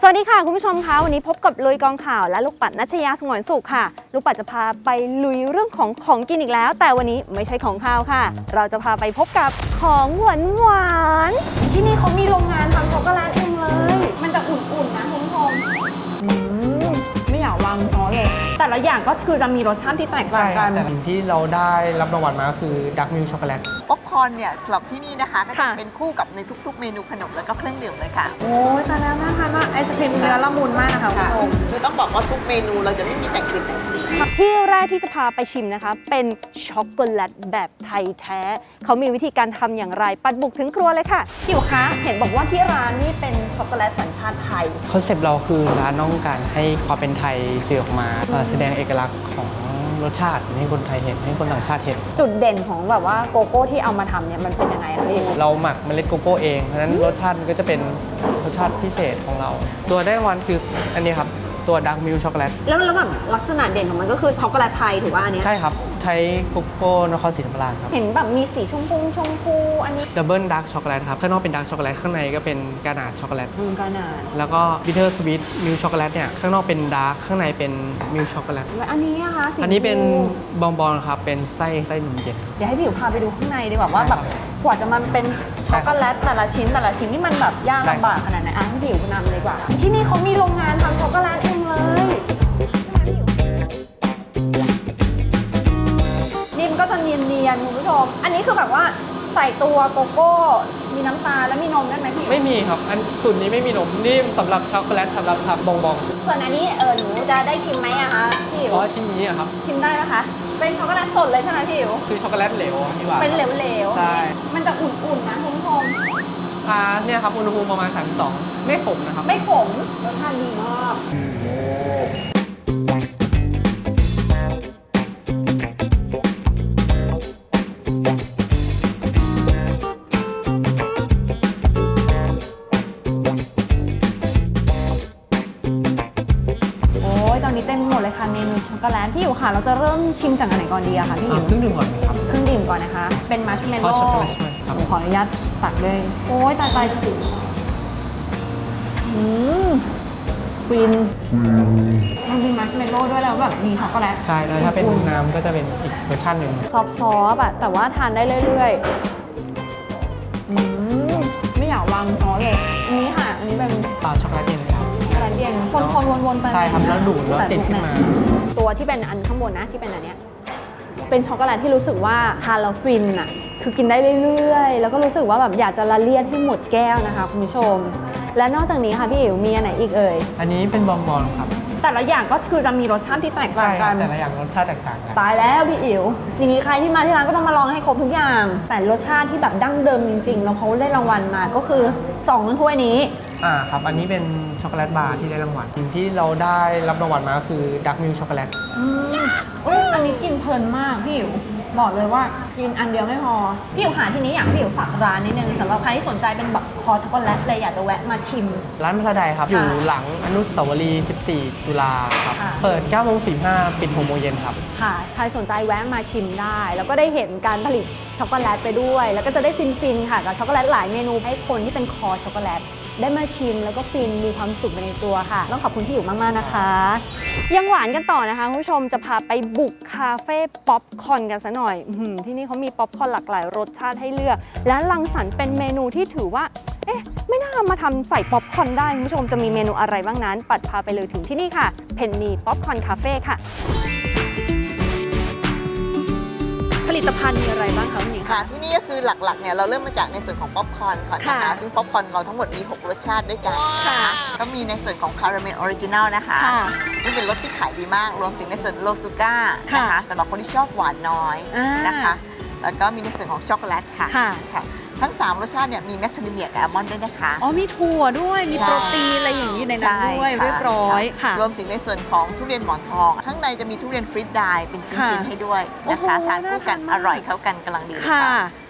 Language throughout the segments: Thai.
สวัสดีค่ะ คุณผู้ชมคะวันนี้พบกับลุยกองข่าวและลูกปัดนัชยาสงวนสุขค่ะ ลูกปัดจะพาไปลุยเรื่องของของกินอีกแล้ว แต่วันนี้ไม่ใช่ของข้าวค่ะ เราจะพาไปพบกับของหวานหวานๆที่นี่เขามีโรงงานทำช็อกโกแลตเองเลย มันจะอุ่นๆนะคุณผู้ชมอืมไม่อยากวางช้อนเลย แต่ละอย่างก็คือจะมีรสชาติที่แตกต่างกัน แต่สิ่งที่เราได้รับรางวัลมาก็คือดักมิลช็อกโกแลต ป๊อปคอร์นเนี่ยสำหรับที่นี่นะคะก็จะค่ะ เป็นคู่กับในทุก ๆ เมนูขนมแล้วก็เครื่องดื่มเลยค่ะ โอ้ยตายแล้วน่าทานมากไอศครีมเนื้อละมุนมากนะคะคุณค่ะผู้ชม คือต้องบอกว่าทุกเมนูเราจะไม่มีแต่งกลิ่นแต่งสี ที่แรกที่จะพาไปชิมนะคะ เป็นช็อกโกแลตแบบไทยแท้ เขามีวิธีการทำอย่างไร ปัดบุกถึงครัวเลยค่ะพี่คะเห็นบอกว่าที่ร้านนี่เป็นช็อกโกแลตสัญชาติไทย คอนเซปต์เราคือร้านต้องการให้ความเป็นไทยสื่อออกมาเอ่อแสดงเอกลักษณ์ของ รสชาติให้คนไทยเห็นให้คนต่างชาติเห็น จุดเด่นของแบบว่าโกโก้ที่เอามาทำเนี่ยมันเป็นยังไงคะพี่ เราหมักเมล็ดโกโก้เองเพราะฉะนั้นรสชาติมันก็จะเป็นรสชาติพิเศษของเรา ตัวได้รางวัลคืออันนี้ครับ ตัวดักมิลช็อกโกแลตแล้วแล้วแบบลักษณะเด่นของมันก็คือช็อกโกแลตไทยถูกป่ะอันเนี้ย ใช่ครับ ใช้โกโก้นครศรีธรรมราชครับ เห็นแบบมีสีชมพูชมพูอันนี้ดับเบิลดักช็อกโกแลตครับ ข้างนอกเป็นดักช็อกโกแลต ข้างในก็เป็นกานาดช็อกโกแลต อืมกานาดแล้วก็บิทเทอร์สวีทมิลช็อกโกแลตเนี่ย ข้างนอกเป็นดาร์กข้างในเป็นมิลช็อกโกแลต แล้วอันนี้นะคะสีอันนี้เป็นชมพูบองบอนครับ เป็นไส้ไส้นมเย็น เดี๋ยวให้พี่อยู่พาไปดูข้างในดีกว่าว่าแบบกว่าจะมาเป็นช็อกโกแลตแต่ละชิ้นแต่ละชิ้นนี่มันแบบยากได้ ลำบากขนาดไหนอะให้พี่อยู่นำเลยดีกว่า ที่นี่เขามีโรงงานทำช็อกโกแลตเองเลย นียนๆคุณผู้ชม อันนี้คือแบบว่าใส่ตัวโกโก้ มีน้ำตาลแล้วมีนมได้ไหมพี่ไม่มีครับ อันสูตรนี้ไม่มีนมนี่สำหรับช็อกโกแลตสำหรับทำบองบองส่วนอันนี้เออหนูจะได้ชิมไหมอะคะพี่อิ๋เพวราะว่าชิ้นนี้อะครับ ชิมได้นะคะ เป็นช็อกโกแลตสดเลยใช่ไหมพี่อิ๋วคือช็อกโกแลตเหลวดีกว่า เป็นเหลวๆใช่ มันจะอุ่นๆนะคุณผู้ชมอ่าเนี่ยครับอุณหภูมิประมาณ32ไม่ขมนะครับ ไม่ขมรสชาติดีมาก นี้เต็มไปหมดเลยค่ะเมนูช็อกโกแลตพี่อยู่ค่ะ เราจะเริ่มชิมจากอันไหนก่อนดีอะคะพี่ออ่ายู่เครื่องดื่มก่อนไหมครับเครื่องดื่มก่อนนะคะ เป็นมัชเมลอ๋อโล่ช็อกโกแลตใช่ไหมครับขออนุญาตตักเลยโอ้ยตายตายอืมฟินมันมีมัชเมลโล่ด้วยแล้วแบบมีช็อกโกแลตใช่แล้วถ้าเป็นน้ำก็จะเป็นอีกเวอร์ชันหนึ่งซอฟต์ๆอะแต่ว่าทานได้เรื่อยๆอืมไม่อยากวางช้อนเลยอันนี้ค่ะ อันนี้เป็น อ่าช็อกโกแลตเย็น ครับอะไรเย็นคนๆวนๆไปใช่ครับแล้วดูดแล้วติดขึ้นมา ตัวที่เป็นอันข้างบนนะที่เป็นอันเนี้ยเป็นช็อกโกแลตที่รู้สึกว่าทานแล้วฟินอะคือกินได้เรื่อยๆ แล้วก็รู้สึกว่าแบบอยากจะละเลียดให้หมดแก้วนะคะคุณผู้ชม และนอกจากนี้ค่ะพี่อิ๋วมีอันไหนอีกเอ่ย อันนี้เป็นบองบอนครับ แต่ละอย่างก็คือจะมีรสชาติที่แตกต่าใช่งครักับนแต่ละอย่างรสชาติแตกต่างกัน ตายแล้วพี่อิ๋ว อย่างนี้ใครที่มาที่ร้านก็ต้องมาลองให้ครบทุกอย่าง แต่รสชาติที่แบบดั้งเดิมจริงๆ แล้วเขาได้รางวัลมาก็คือ 2ถ้วยนี้ อ่าครับ อันนี้เป็นช็อกโกแลตบาร์ที่ได้รางวัลสิ่งที่เราได้รับรางวัลมาก็คือดักมิลช็อกโกแลต อืมอุ๊ยอันนี้กินเพลินมากพี่อิ๋ว บอกเลยว่ากินอันเดียวไม่พอ พี่อิ๋วหาที่นี้อยากให้พี่อิ๋วฝากร้านนิดนึงสำหรับใครที่สนใจเป็นแบบคอช็อกโกแลตเลยอยากจะแวะมาชิม ร้านพระใดครับ อยู่หลังอนุสาวรีย์ 14 ตุลาครับ ค่ะ เปิด9โมง45ปิด6โมงเย็นครับ ค่ะ ใครสนใจแวะมาชิมได้ แล้วก็ได้เห็นการผลิตช็อกโกแลตไปด้วย แล้วก็จะได้ฟินๆค่ะกับช็อกโกแลตหลายเมนูให้คนที่เป็นคอช็อกโกแลต ได้มาชิมแล้วก็ฟินมีความสุขไปในตัวค่ะ ต้องขอบคุณที่อยู่มาก ๆ นะคะ ยังหวานกันต่อนะคะคุณผู้ชมจะพาไปบุกคาเฟ่ป๊อปคอร์นกันซะหน่อยอื้อหือที่นี่เขามีป๊อปคอร์นหลากหลายรสชาติให้เลือก และรังสรรค์เป็นเมนูที่ถือว่า เอ๊ะ ไม่น่ามาทำใส่ป๊อปคอร์นได้คุณผู้ชมจะมีเมนูอะไรบ้างนั้น ปัดพาไปเลยถึงที่นี่ค่ะ เพนนีป๊อปคอร์นคาเฟ่ค่ะ ลิตภัณฑ์มีอะไรบ้างคะคุณหญิง ค่ะที่นี่ก็คือหลักๆเนี่ยเราเริ่มมาจากในส่วนของป๊อปคอร์นก่อนนะคะ ค่ะซึ่งป๊อปคอร์นเราทั้งหมดมี 6 รสชาติด้วยกันนะค่ะคะก็มีในส่วนของคาราเมลออริจินัลนะคะ ค่ะ ซึ่งเป็นรสที่ขายดีมาก รวมถึงในส่วนโลซูก้าค่ะนะคะสำหรับคนที่ชอบหวานน้อยอ่านนะคะ แล้วก็มีในส่วนของช็อกโกแลตค่ะค่ะค่ะทั้ง 3 รสชาติเนี่ยมีแมคคาเดเมียกับอัลมอนด์ด้วยนะคะ อ๋อมีถั่วด้วยมีใช่ โปรตีนอะไรอย่างนี้ในนั้นด้วยใช่ค่ะเรียบร้อยค่ะ รวมถึงในส่วนของทุเรียนหมอนทอง ข้างในจะมีทุเรียนฟรีดไดร์เป็นชิ้นค่ะๆให้ด้วยนะคะโอ้โหทานคู่กันน่าทานมากอร่อยเข้ากันกำลังดีค่ะ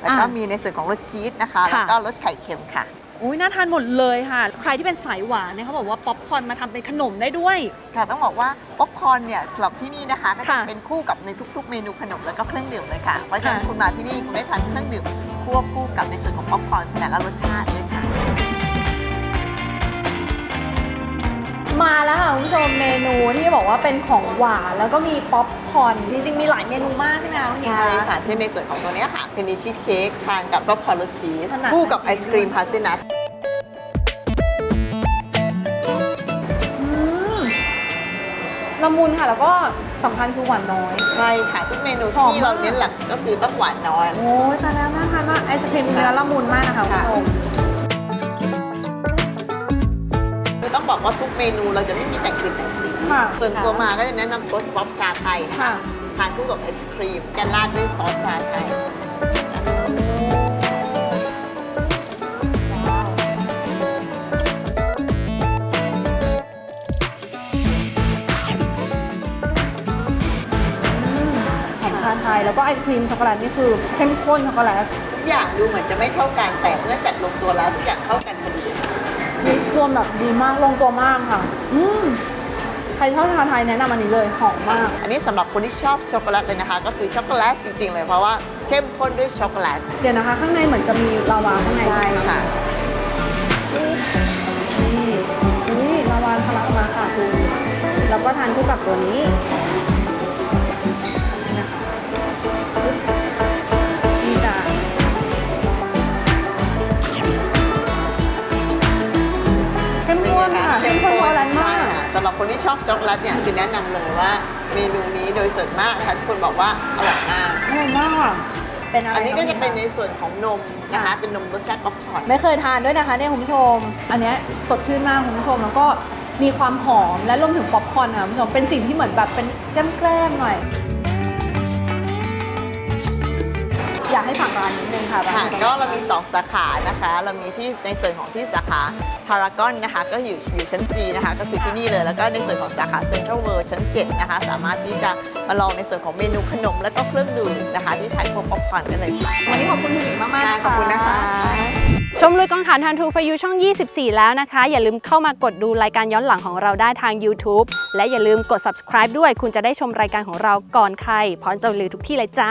แล้วก็อะมีในส่วนของรสชีสนะคะ ค่ะ แล้วก็รสไข่เค็มค่ะ อุ้ยน่าทานหมดเลยค่ะ ใครที่เป็นสายหวานเนี่ยเขาบอกว่าป๊อปคอร์นมาทำเป็นขนมได้ด้วย ค่ะต้องบอกว่าป๊อปคอร์นเนี่ยสำหรับที่นี่นะคะก็จะค่ะเป็นคู่กับในทุก ๆ เมนูขนมแล้วก็เครื่องดื่มเลยค่ะ เพราะฉะนั้นค่ะ คุณมาที่นี่คุณได้ทานเครื่องดื่มควบคู่กับในส่วนของป๊อปคอร์นแต่ละรสชาติด้วยค่ะ แล้วค่ะคุณผู้ชมเมนูที่บอกว่าเป็นของหวานแล้วก็มีป๊อปคอร์นจริงๆมีหลายเมนูมากใช่ไหมคะคุณหญิงใช่คะค่ะเช่นในส่วนของตัวเนี้ยค่ะเพนนีชีสเค้กทานกับก็พอลชีสถนัดคู่กับทาไอนชีสศครีมพาเซนัทอืมละมุนค่ะแล้วก็สำคัญคือหวานน้อย ใช่ค่ะ ทุกเมนูหที่อมนี่เรามากเน้นหลักก็คือต้องหวานน้อย โอ้ยตายแล้วน่าทานมากไอศครีมเนื้อละมุนมากนะคะคุณผู้ชม ต้องบอกว่าทุกเมนูเราจะไม่มีแต่งกลิ่นแต่งสี ค่ะส่วนตัวมาก็จะแนะนำโทสต์ป๊อปชาไทยนะค่ะ คะทานคู่กับไอศครีมแกนราดด้วยซอสชาไทย ของชาไทย แล้วก็ไอศครีมช็อกโกแลตนี่คือเข้มข้นช็อกโกแลต ทุกอย่างดูเหมือนจะไม่เท่ากันแต่เมื่อจัดลงตัวแล้วทุกอย่างเข้ากันพอดี มีรวมแบบดีมากลงตัวมากค่ะ อืมใครชอบชาไทยแนะนำอันนี้เลยหอมมาก อันนี้สำหรับคนที่ชอบช็อกโกแลตเลยนะคะ ก็คือช็อกโกแลตจริงๆเลยเพราะว่าเข้มข้นด้วยช็อกโกแลตเดี๋ยวนะคะ ข้างในเหมือนจะมีลาวาข้างในใช่ค่ะนี่นี่ลาวาทะลักมาค่ะคุณแล้วก็ทานคู่กับตัวนี้นี่ ข้มข้นค่ะเข้มข้นช็อกโกแลตมากใช่ค่ะสำหรับคนที่ชอบช็อกโกแลตเนี่ยคือแนะนำเลยว่าเมนูนี้โดยส่วนมากนะคะทุกคนบอกว่าอร่อยมากอร่อยมากค่ะเป็นอะไรอันนี้ก็จะเป็นในคส่วนของนมนะคะเป็นนมรสชาติป๊อปคอร์นไม่เคยทานด้วยนะคะเนี่ยคุณผู้ชม อันเนี้ยสดชื่นมากคุณผู้ชมแล้วก็มีความหอมและรวมถึงป๊อปคอร์นค่ะคุณผู้ชมเป็นสิ่งที่เหมือนแบบเป็นแกล้มๆหน่อย ให้ฝากร้านนิดนึงค่ะร้านค่ะอยู่ตงไหนก็เรามี 2 สาขานะคะ เรามีที่ในส่วนของที่สาขาพารากอนนะคะ ก็อยู่อยู่ชั้นจีนะคะ ก็คือที่นี่เลย แล้วก็ในส่วนของสาขาเซ็นทรัลเวิลด์ชั้น 7 นะคะ สามารถที่จะมาลองในส่วนของเมนูขนม และก็เครื่องดื่มนะคะ ที่ขายพวกป๊อปคอร์นได้เลยค่ะวันนี้ขอบคุณคุณหญิงมากๆค่ะขอบคุณนะคะ ชมลุยกองถ่านทันทูฟยูช่อง 24 แล้วนะคะ อย่าลืมเข้ามากดดูรายการย้อนหลังของเราได้ทาง YouTube และอย่าลืมกด subscribe ด้วย คุณจะได้ชมรายการของเราก่อนใครพร้อมจะลือทุกที่เลยจ้า